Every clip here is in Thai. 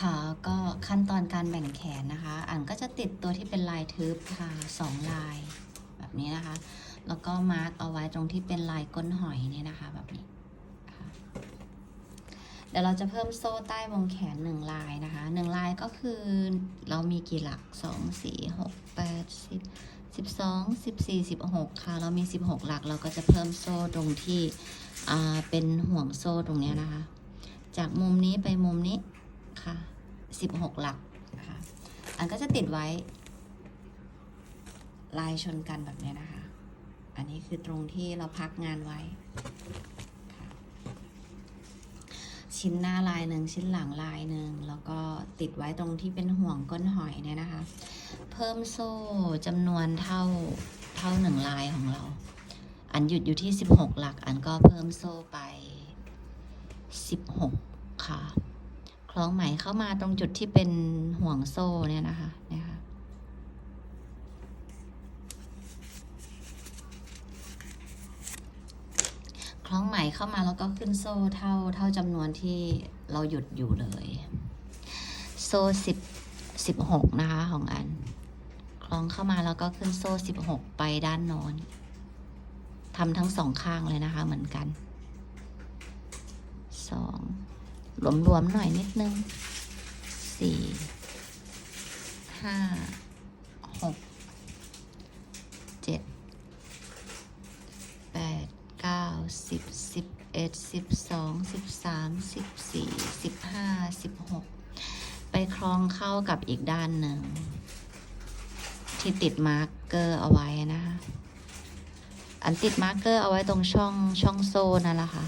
คะก็ขั้นตอนการแบ่งแขนนะคะอันก็จะติดตัวที่เป็นลายทึบค่ะสองลายแบบนี้นะคะ แล้วก็มาร์กเอาไว้ตรงที่เป็นลายก้นหอยเนี่ยนะคะ แบบนี้เดี๋ยวเราจะเพิ่มโซ่ใต้วงแขนหนึ่งลายนะคะหนึ่งลายก็คือเรามีกี่หลักสองสี่หกแปดสิบสิบสองสิบสี่สิบหกค่ะ เรามีสิบหกหลัก เราก็จะเพิ่มโซ่ตรงที่เป็นห่วงโซ่ตรงนี้นะคะ จากมุมนี้ไปมุมนี้ คะสิบหกหลักนะคะอันก็จะติดไว้ ลายชนกันแบบนี้นะคะ อันนี้คือตรงที่เราพักงานไว้ ชิ้นหน้าลายหนึ่งชิ้นหลังลายหนึ่งแล้วก็ติดไว้ตรงที่เป็นห่วงก้นหอยเนี่ยนะคะ เพิ่มโซ่จำนวนเท่าเท่าหนึ่งลายของเรา อันหยุดอยู่ที่ 16 หลัก อันก็เพิ่มโซ่ไป 16 ค่ะ คล้องไหมเข้ามาตรงจุดที่เป็นห่วงโซ่เนี่ยนะคะเนี่ยค่ะคล้องไหมเข้ามาแล้วก็ขึ้นโซ่เท่าเท่าจำนวนที่เราหยุดอยู่เลย โซ่สิบสิบหกนะคะของอัน คล้องเข้ามาแล้วก็ขึ้นโซ่สิบหกไปด้านโน้นทำทั้งสองข้างเลยนะคะเหมือนกันสอง หลวมๆหน่อยนิดนึงสี่ห้าหกเจ็ดแปดเก้าสิบสิบเอ็ดสิบสองสิบสามสิบสี่สิบห้าสิบหกไปคล้องเข้ากับอีกด้านหนึ่ง ที่ติดมาร์กเกอร์เอาไว้นะคะอันติดมาร์กเกอร์เอาไว้ตรงช่องช่องโซ่นั่นแหละค่ะ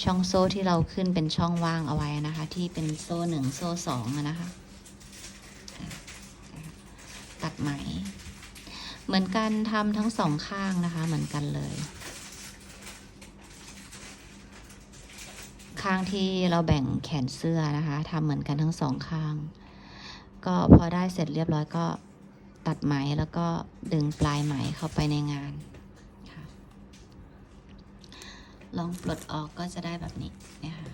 ช่องโซ่ที่เราขึ้นเป็นช่องว่างเอาไว้นะคะ ที่เป็นโซ่หนึ่งโซ่สองนะคะอะตัดไหม เหมือนกันทำทั้งสองข้างนะคะ เหมือนกันเลย ข้างที่เราแบ่งแขนเสื้อนะคะทำเหมือนกันทั้งสองข้าง ก็พอได้เสร็จเรียบร้อยก็ตัดไหมแล้วก็ดึงปลายไหมเข้าไปในงานค่ะ ลองปลดออกก็จะได้แบบนี้เนี่ยค่ะ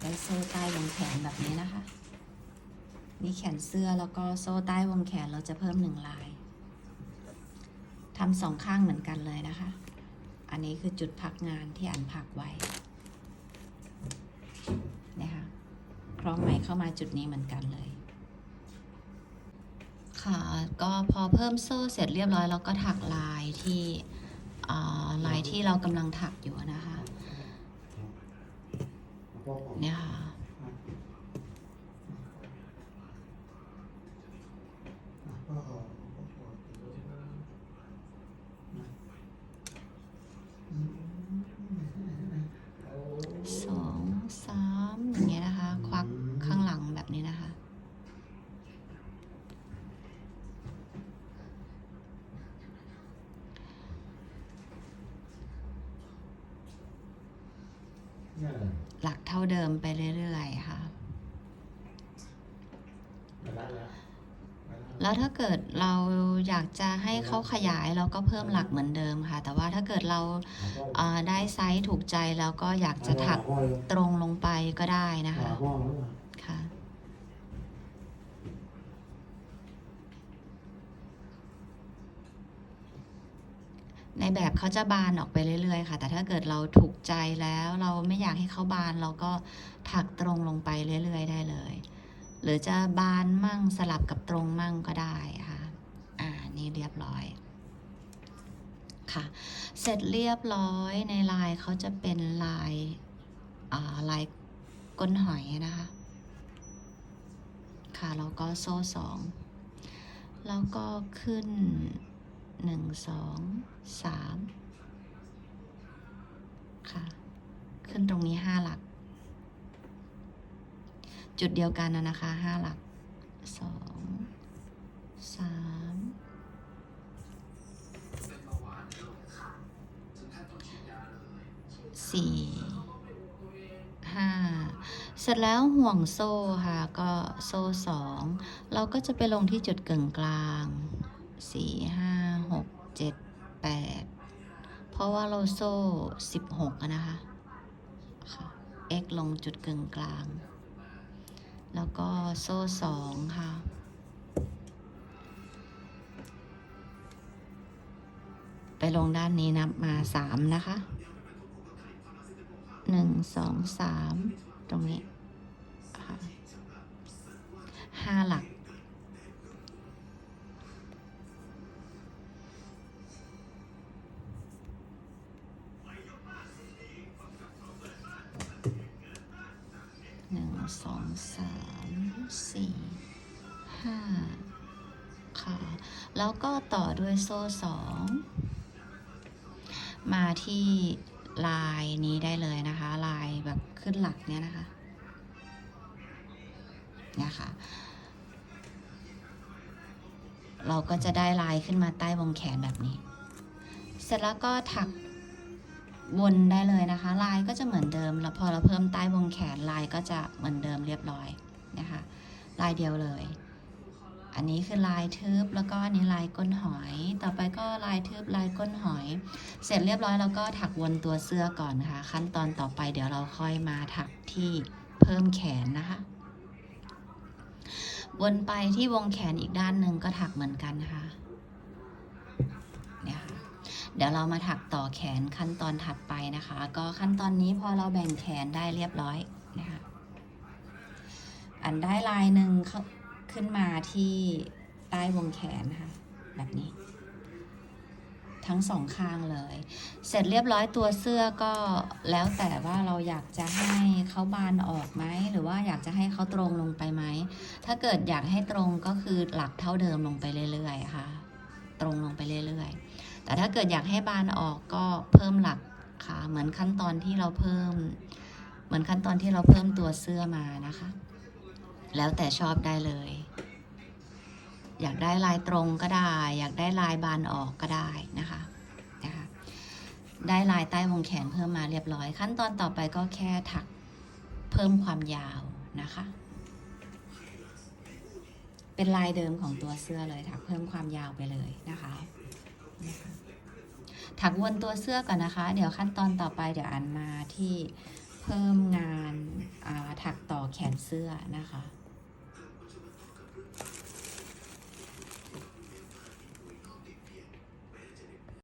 ได้โซ่ใต้วงแขนแบบนี้นะคะ นี่แขนเสื้อแล้วก็โซ่ใต้วงแขนเราจะเพิ่มหนึ่งลายทำสองข้างเหมือนกันเลยนะคะ อันนี้คือจุดพักงานที่อันพักไว้นะคะคล้องไหมเข้ามาจุดนี้เหมือนกันเลย ค่ะก็พอเพิ่มโซ่เสร็จเรียบร้อยแล้วก็ถักลายที่อ่าลายที่เรากำลังถักอยู่นะคะ เนี่ยค่ะ สองสามอย่างเงี้ยนะคะ ควักข้างหลังแบบนี้นะคะ หลัก เท่าเดิมไปเรื่อยๆค่ะ แล้วถ้าเกิดเราอยากจะให้เขาขยายเราก็เพิ่มหลักเหมือนเดิมค่ะ แต่ว่าถ้าเกิดเราเอ่อได้ไซส์ถูกใจแล้วก็อยากจะถักตรงลงไปก็ได้นะคะค่ะ ในแบบเขาจะบานออกไปเรื่อย ๆ ค่ะ แต่ถ้าเกิดเราถูกใจแล้วเราไม่อยากให้เขาบานเราก็ถักตรงลงไปเรื่อย ๆ ได้เลย หรือจะบานมั่งสลับกับตรงมั่งก็ได้ค่ะอ่านี่เรียบร้อยค่ะ เสร็จเรียบร้อยในลายเขาจะเป็นลายอ่าลายก้นหอยนะคะค่ะแล้วก็โซ่สองแล้วก็ขึ้น หนึ่งสองสามค่ะ ขึ้นตรงนี้ห้าหลัก จุดเดียวกันนะนะคะห้าหลักสองสามสี่ห้าเสร็จแล้วห่วงโซ่ค่ะ ก็โซ่สองเราก็จะไปลงที่จุดกึ่งกลาง สี่ห้าหกเจ็ดแปดเพราะว่าเราโซ่สิบหกนะคะ x ลงจุดกึ่งกลาง แล้วก็โซ่สองค่ะ ไปลงด้านนี้นับมาสามนะคะหนึ่งสองสามตรงนี้ห้าหลัก สองสามสี่ห้าค่ะ แล้วก็ต่อด้วยโซ่สองมาที่ลายนี้ได้เลยนะคะ ลายแบบขึ้นหลักเนี้ยนะคะเนี่ยค่ะ เราก็จะได้ลายขึ้นมาใต้วงแขนแบบนี้ เสร็จแล้วก็ถัก วนได้เลยนะคะ ลายก็จะเหมือนเดิม แล้วพอเราเพิ่มใต้วงแขนลายก็จะเหมือนเดิมเรียบร้อยนะคะ ลายเดียวเลย อันนี้คือลายทึบแล้วก็อันนี้ลายก้นหอย ต่อไปก็ลายทึบลายก้นหอย เสร็จเรียบร้อยแล้วก็ถักวนตัวเสื้อก่อนนะคะ ขั้นตอนต่อไปเดี๋ยวเราค่อยมาถักที่เพิ่มแขนนะคะ วนไปที่วงแขนอีกด้านหนึ่งก็ถักเหมือนกันนะคะเนี่ยค่ะ เดี๋ยวเรามาถักต่อแขนขั้นตอนถัดไปนะคะ ก็ขั้นตอนนี้พอเราแบ่งแขนได้เรียบร้อยนะคะ อันได้ลายหนึ่งขึ้นมาที่ใต้วงแขนนะคะแบบนี้ ทั้งสองข้างเลย เสร็จเรียบร้อยตัวเสื้อก็แล้วแต่ว่าเราอยากจะให้เขาบานออกไหมหรือว่าอยากจะให้เขาตรงลงไปไหมถ้าเกิดอยากให้ตรงก็คือหลักเท่าเดิมลงไปเรื่อยๆค่ะ ตรงลงไปเรื่อยๆ แต่ถ้าเกิดอยากให้บานออกก็เพิ่มหลักค่ะ เหมือนขั้นตอนที่เราเพิ่ม เหมือนขั้นตอนที่เราเพิ่มตัวเสื้อมานะคะ แล้วแต่ชอบได้เลย อยากได้ลายตรงก็ได้ อยากได้ลายบานออกก็ได้นะคะนะคะได้ลายใต้วงแขนเพิ่มมาเรียบร้อย ขั้นตอนต่อไปก็แค่ถักเพิ่มความยาวนะคะ เป็นลายเดิมของตัวเสื้อเลยถักเพิ่มความยาวไปเลยนะคะนะคะ ถักวนตัวเสื้อก่อนนะคะ เดี๋ยวขั้นตอนต่อไปเดี๋ยวอันมาที่เพิ่มงานาถักต่อแขนเสื้อนะคะ